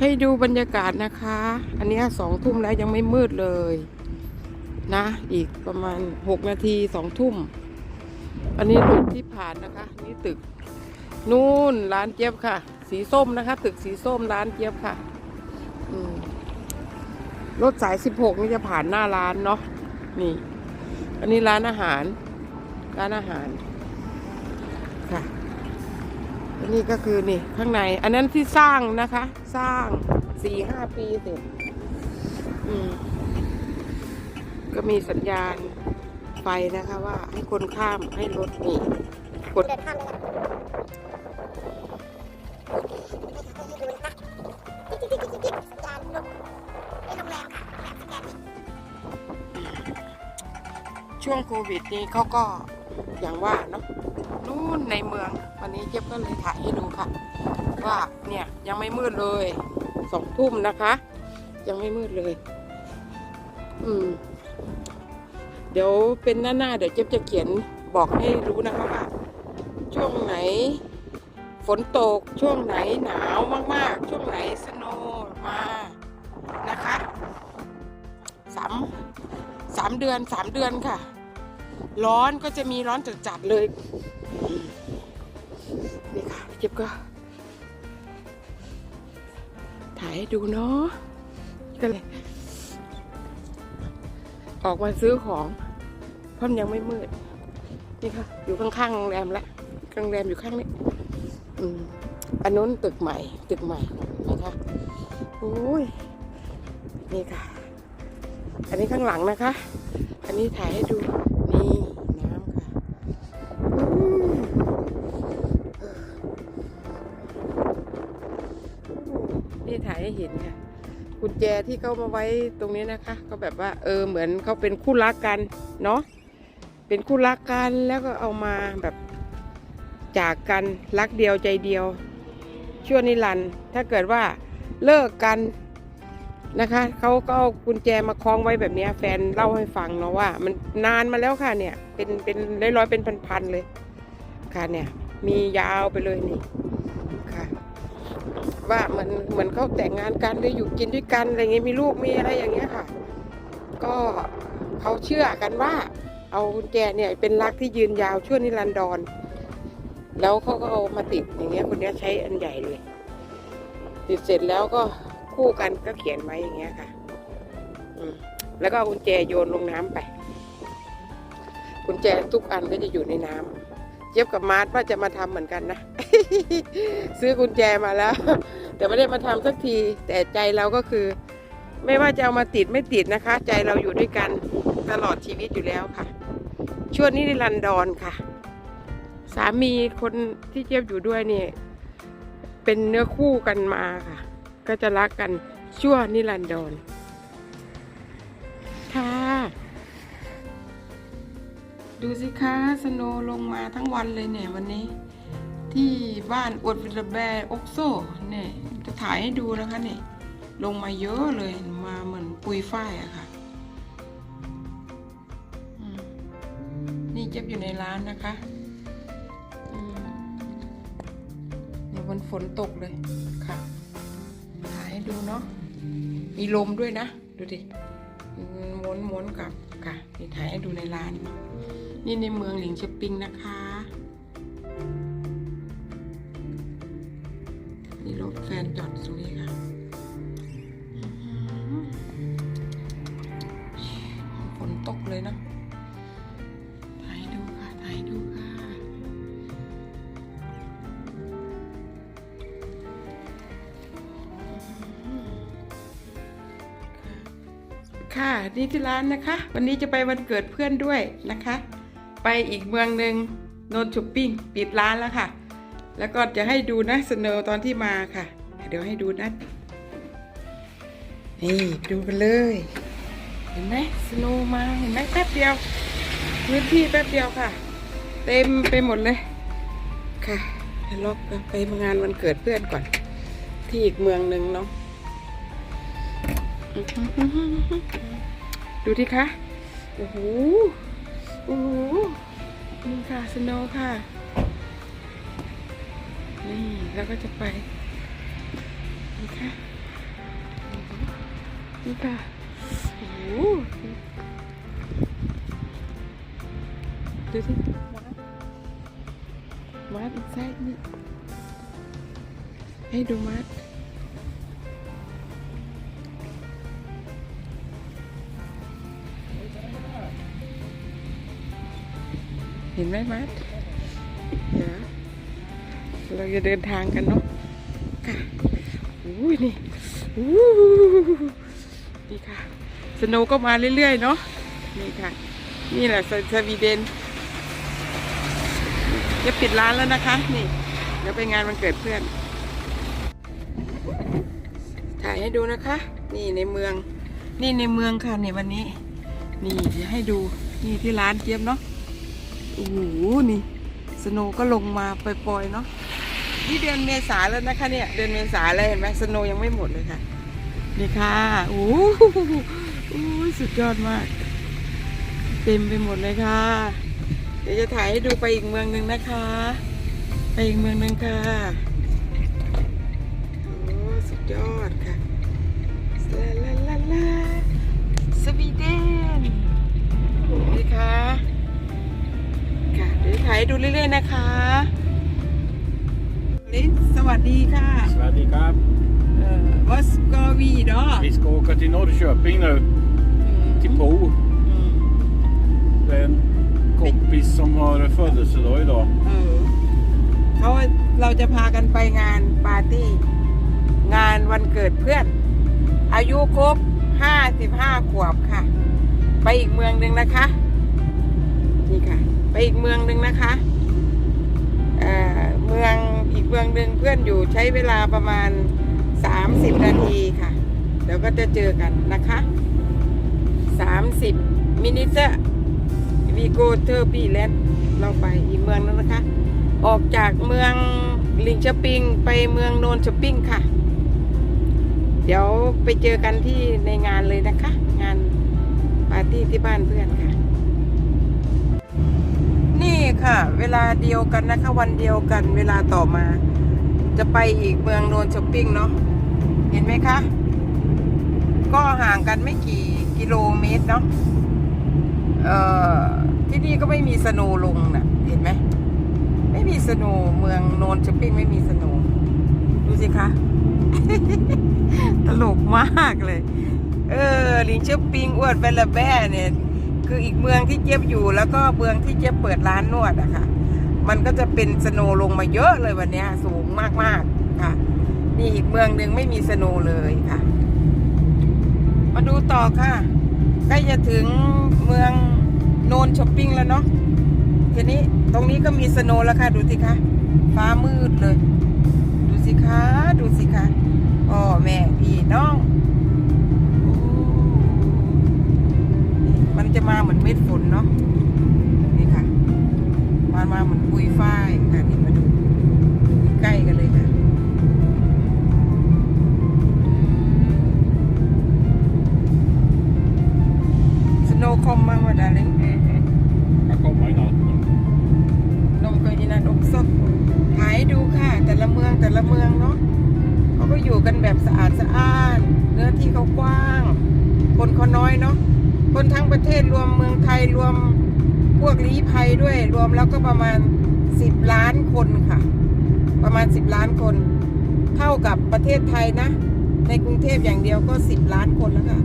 ให้ดูบรรยากาศนะคะ อันนี้สองทุ่มแล้วยังไม่มืดเลย นะ อีกประมาณหกนาทีสองทุ่ม อันนี้ตึกที่ผ่านนะคะ นี่ตึก นู่นร้านเจี๊ยบค่ะ สีส้มนะคะ ตึกสีส้มร้านเจี๊ยบค่ะรถสายสิบหกนี่จะผ่านหน้าร้านเนาะนี่ อันนี้ร้านอาหาร ร้านอาหารค่ะ นนี้ก็คือนี่ข้างใน อันนั้นที่สร้างนะคะ สร้างสี่ห้าปีเสร็จก็มีสัญญาณไฟนะคะว่าให้คนข้ามให้รถนี่กดเดินข้ามเลยนะจิ๊กจิ๊กจิ๊กจิ๊กจิ๊กสัญญาณลงไอ้โรงแรมค่ะโรงแรมสแกนช่วงโควิดนี้เขาก็อย่างว่าเนาะนู่นในเมือง วันนี้เจ๊ยบก็เลยถ่ายให้ดูค่ะ ว่าเนี่ยยังไม่มืดเลยสองทุ่มนะคะ ยังไม่มืดเลย อืม เดี๋ยวเป็นหน้าหน้าๆเดี๋ยวเจ๊ยบจะเขียนบอกให้รู้นะคะว่า ช่วงไหน ฝนตกช่วงไหนหนาวมากๆ ช่วงไหนสโนว์มานะคะสามสามเดือนสามเดือนค่ะ ร้อนก็จะมีร้อนจัดๆเลย จ็บก็ ถ่ายให้ดูเนาะก็เลย ออกมาซื้อของ เพราะมันยังไม่มืด นี่ค่ะ อยู่ข้างๆโรงแรมละโรงแรมอยู่ข้างนี้อืมอันนู้นตึกใหม่ ตึกใหม่นะคะโอ้ยนี่ค่ะ อันนี้ข้างหลังนะคะ อันนี้ถ่ายให้ดู นี่ถ่ายให้เห็นค่ะกุญแจที่เขามาไว้ตรงนี้นะคะ ก็แบบว่า เออเหมือนเขาเป็นคู่รักกันเนาะเป็นคู่รักกันแล้วก็เอามาแบบจากกันรักเดียวใจเดียว ชั่วนิรันดร์ถ้าเกิดว่าเลิกกันนะคะเขาก็เอากุญแจมาคล้องไว้แบบนี้แฟนเล่าให้ฟังเนาะว่า มันนานมาแล้วค่ะเนี่ย เป็นเป็นร้อยๆเป็นพันๆเลยค่ะเนี่ย มียาวไปเลยนี่ ว่าเหมือนเหมือนเขาแต่งงานกันหรือยู่กินด้วยกันอะไรเงี้ยมีลูกมีอะไรอย่างเงี้ยค่ะ ก็เขาเชื่อกันว่า เอากุญแจเนี่ยเป็นรักที่ยืนยาวชั่วนิรันดร แล้วเขาก็เอามาติดอย่างเงี้ยคนเนี้ยใช้อันใหญ่เลย ติดเสร็จแล้วก็คู่กันก็เขียนไว้อย่างเงี้ยค่ะแล้วก็เอากุญแจโยนลงน้ำไป กุญแจทุกอันก็จะอยู่ในน้ำเจี๊ยบกับมาร์ทว่าจะมาทำเหมือนกันนะ ซื้อกุญแจมาแล้ว แต่ไม่ได้มาทำสักที แต่ใจเราก็คือ ไม่ว่าจะเอามาติดไม่ติดนะคะ ใจเราอยู่ด้วยกันตลอดชีวิตอยู่แล้วค่ะช่วงนี้ในรันดอนค่ะ สามีคนที่เจี๊ยบอยู่ด้วยเนี่ยเป็นเนื้อคู่กันมาค่ะ ก็จะรักกันชั่วนิรันดรค่ะ ดูสิคะสโนว์ลงมาทั้งวันเลยเนี่ยวันนี้ ที่บ้านอวดวิลแบร์อกโซเนี่ยจะถ่ายให้ดูนะคะเนี่ยลงมาเยอะเลยมาเหมือนปุยฝ้ายอะค่ะนี่เจ็บอยู่ในร้านนะคะเนี่ยวันฝนตกเลยค่ะถ่ายให้ดูเนาะมีลมด้วยนะ ดูดิม้วนม้วนๆกลับค่ะนี่ถ่ายให้ดูในร้าน นี่ในเมืองหลิงช้อปปิ้งนะคะ ตรงนี้ค่ะอื้อหือฝนตกเลยนะถ่ายให้ดูค่ะถ่ายให้ดูค่ะ ค่ะนี่ที่ร้านนะคะ วันนี้จะไปวันเกิดเพื่อนด้วยนะคะ ไปอีกเมืองหนึ่งโนนชุปปิ้งปิดร้านแล้วค่ะ แล้วก็จะให้ดูนะสเนอตอนที่มาค่ะ เดี๋ยวให้ดูนะนี่ดูกันเลย เห็นไหมสโนมาเห็นไหมแป๊บเดียวพื้นที่แป๊บเดียวค่ะ เต็มไปหมดเลย ค่ะเดี๋ยวล็อกไปงานวันเกิดเพื่อนก่อน ที่อีกเมืองหนึ่งเนาะดูที่คะโอ้โหโอ้โหนี่ค่ะสโนว์ค่ะนี่แล้วก็จะไป นี่ค่ะนี่ค่ะโอ้ดูสิมาร์ทอินไซด์นี่ให้ดูมาร์ทเห็นไหมมาร์ทเดี๋ยวเราจะเดินทางกันเนาะ อุ้นี่อู้นี่ค่ะ สโนก็มาเรื่อยๆเนาะ นี่ค่ะ นี่แหละสสวีเดนจะปิดร้านแล้วนะคะ นี่ เดี๋ยวไปงานวันเกิดเพื่อน ถ่ายให้ดูนะคะ นี่ในเมือง นี่ในเมืองค่ะนี่วันนี้ นี่เดี๋ยวให้ดู นี่ที่ร้านเจี๊ยบเนาะโอ้โหนี่ สโนก็ลงมาปล่อยๆเนาะ นี่เดือนเมษาแล้วนะคะเนี่ย เดือนเมษาแล้วเห็นไหมสโนยังไม่หมดเลยค่ะ นี่ค่ะโอ้โหโอ้สุดยอดมาก เต็มไปหมดเลยค่ะ เดี๋ยวจะถ่ายให้ดูไปอีกเมืองหนึ่งนะคะ ไปอีกเมืองหนึ่งค่ะโอ้สุดยอดค่ะลาลาลาลาสวีเดนนี่ค่ะค่ะเดี๋ยวถ่ายให้ดูเรื่อยๆนะคะ ลินสวัสดีค่ะ Sverige Grab. เอ่อวัสกอวีดอ Vi ska åka till Norrköping nu, till Po. Det är en kompis som har födelsedag idag. เออเขาเราจะพากันไปงานปาร์ตี้ งานวันเกิดเพื่อน อายุครบห้าสิบห้าขวบค่ะ ไปอีกเมืองหนึ่งนะคะ นี่ค่ะ ไปอีกเมืองหนึ่งนะคะเอ่อเมืองอีก เมืองหนึ่งเพื่อนอยู่ใช้เวลาประมาณ 30 นาทีค่ะ เดี๋ยวก็จะเจอกันนะคะ 30 มินิเตอร์วีโกเทอร์ปีแลนด์เราไปอีกเมืองนึงนะคะ ออกจากเมืองลิงชอปปิงไปเมืองโนนชอปปิ้งค่ะ เดี๋ยวไปเจอกันที่ในงานเลยนะคะ งานปาร์ตี้ที่บ้านเพื่อนค่ะ นี่ค่ะ เวลาเดียวกันนะคะ วันเดียวกันเวลาต่อมา จะไปอีกเมืองโนนชอปปิ้งเนาะเห็นไหมคะ ก็ห่างกันไม่กี่กิโลเมตรเนาะเอ่อที่นี่ก็ไม่มีสโนลงนะ่ะ เห็นไหมไม่มีสโนเมืองโนนชอปปิ้งไม่มีสโนดูสิคะตลกมากเลย เออลิงชอปปิ้งอวดเบลลาแบ้เนี่ย คืออีกเมืองที่เจี๊ยบอยู่แล้วก็เมืองที่เจี๊ยบเปิดร้านนวดอะค่ะ มันก็จะเป็นสโนลงมาเยอะเลยวันนี้สูงมากๆค่ะ นี่อีกเมืองหนึ่งไม่มีสโนเลยค่ะ มาดูต่อค่ะใกล้จะถึงเมืองโนนช้อปปิ้งแล้วเนาะทีนี้ตรงนี้ก็มีสโนแล้วค่ะ ดูสิคะฟ้ามืดเลย ดูสิคะ ดูสิคะพ่อแม่พี่น้อง มันจะมาเหมือนเม็ดฝนเนาะนี่ค่ะ มามาเหมือนปุยฝ้ายค่ะนี่ คนทั้งประเทศรวมเมืองไทยรวมพวกลี้ภัยด้วย รวมแล้วก็ประมาณสิบล้านคนค่ะ ประมาณสิบล้านคน เท่ากับประเทศไทยนะ ในกรุงเทพอย่างเดียวก็สิบล้านคนแล้วค่ะ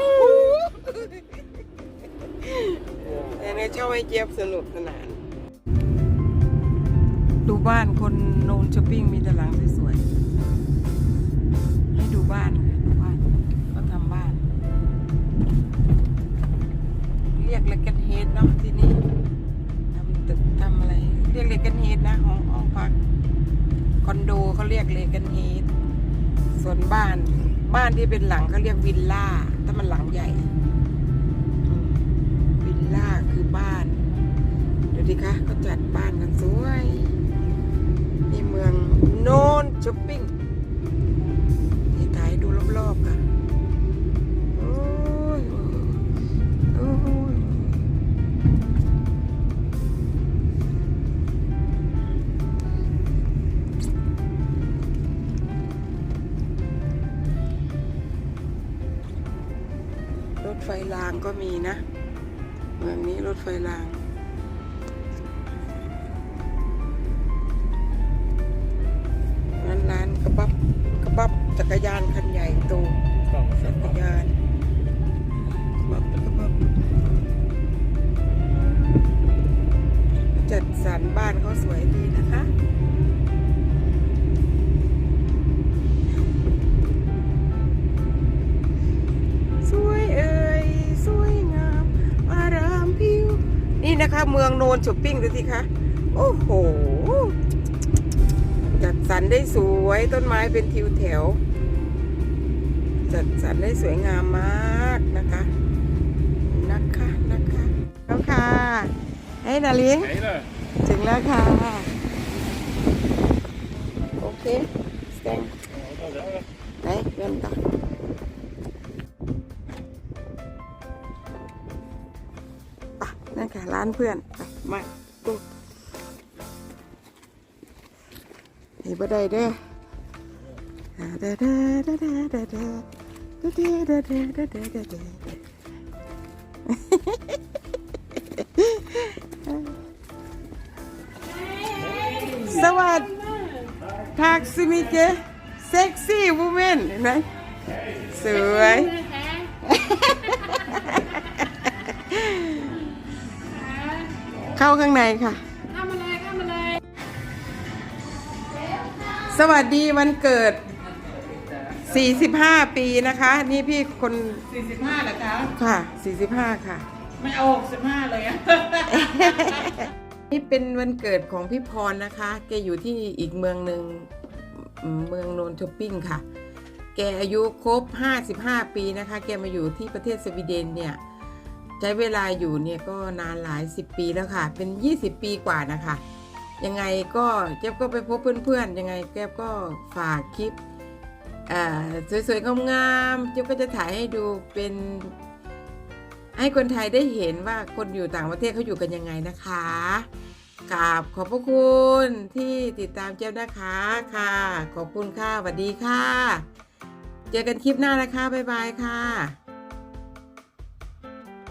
แชอบให้เจี๊ยบสนุกสนาน ดูบ้านคนโนนช้อปปิ้งมีแต่หลังสวยๆให้ดูบ้านค่ะดูบ้านเขาทำบ้าน เรียกเลกันเฮดเนาะที่นี่ทำตึกทำอะไร เรียกเลกันเฮดนะห้องห้องพักคอนโดเขาเรียกเลกันเฮดส่วนบ้าน บ้านที่เป็นหลังเขาเรียกวิลล่าถ้ามันหลังใหญ่ ดิคะก็จัดบ้านกันสวยมีเมืองโนนช้อปปิ้งนี่ถ่ายดูรอบๆค่ะรถไฟรางก็มีนะ เมืองนี้รถไฟราง บับจักรยานคันใหญ่โตจักรยานบับบับจัดสรรบ้านเขาสวยดีนะคะสวยเอ่ยสวยงามอารามพิวนี่นะคะ เมืองโนนช้อปปิ้งดูสิคะ โอ้โห จัดสรรได้สวยต้นไม้เป็นทิวแถว จัดสรรได้สวยงามมากนะคะนะคะนะคะแล้วค่ะให้นาลิง Hey there. ถึงแล้วค่ะโอเคสแตงไหนเดินต่อไปนั่นค่ะร้านเพื่อนไปมาดู บ่ได้เด้ออ่าเด้อเด้อเด้อเด้อเด้อเด้อเด้อเด้อเด้อเด้อเด้อเด้อเด้อเด้อสวัสดีทักซิมิเกเซ็กซี่วูแมนเห็นไหมสวยเข้าข้างในค่ะ วัสดีวันเกิด 45 ปีนะคะ นี่พี่คน45เหรอคะค่ะ 45 ค่ะ ไม่เอา65เลยอะนี่เป็นวันเกิดของพี่พรนะคะ แกอยู่ที่อีกเมืองหนึ่งอืมเมืองโนนช้อปปิ้งค่ะ แกอายุครบ 55 ปีนะคะ แกมาอยู่ที่ประเทศสวีเดนเนี่ย ใช้เวลาอยู่เนี่ยก็นานหลาย 10 ปีแล้วค่ะ เป็น 20 ปีกว่านะคะ ยังไงก็เจ๊บก็ไปพบเพื่อนๆ ยังไงแกก็ฝากคลิปสวยๆงามๆเจ๊บก็จะถ่ายให้ดูเป็นให้คนไทยได้เห็นว่าคนอยู่ต่างประเทศเขาอยู่กันยังไงนะคะกราบขอบพระคุณที่ติดตามเจ้านะคะค่ะ ขอบคุณค่ะสวัสดีค่ะ เจอกันคลิปหน้านะคะ บ๊ายบายค่ะ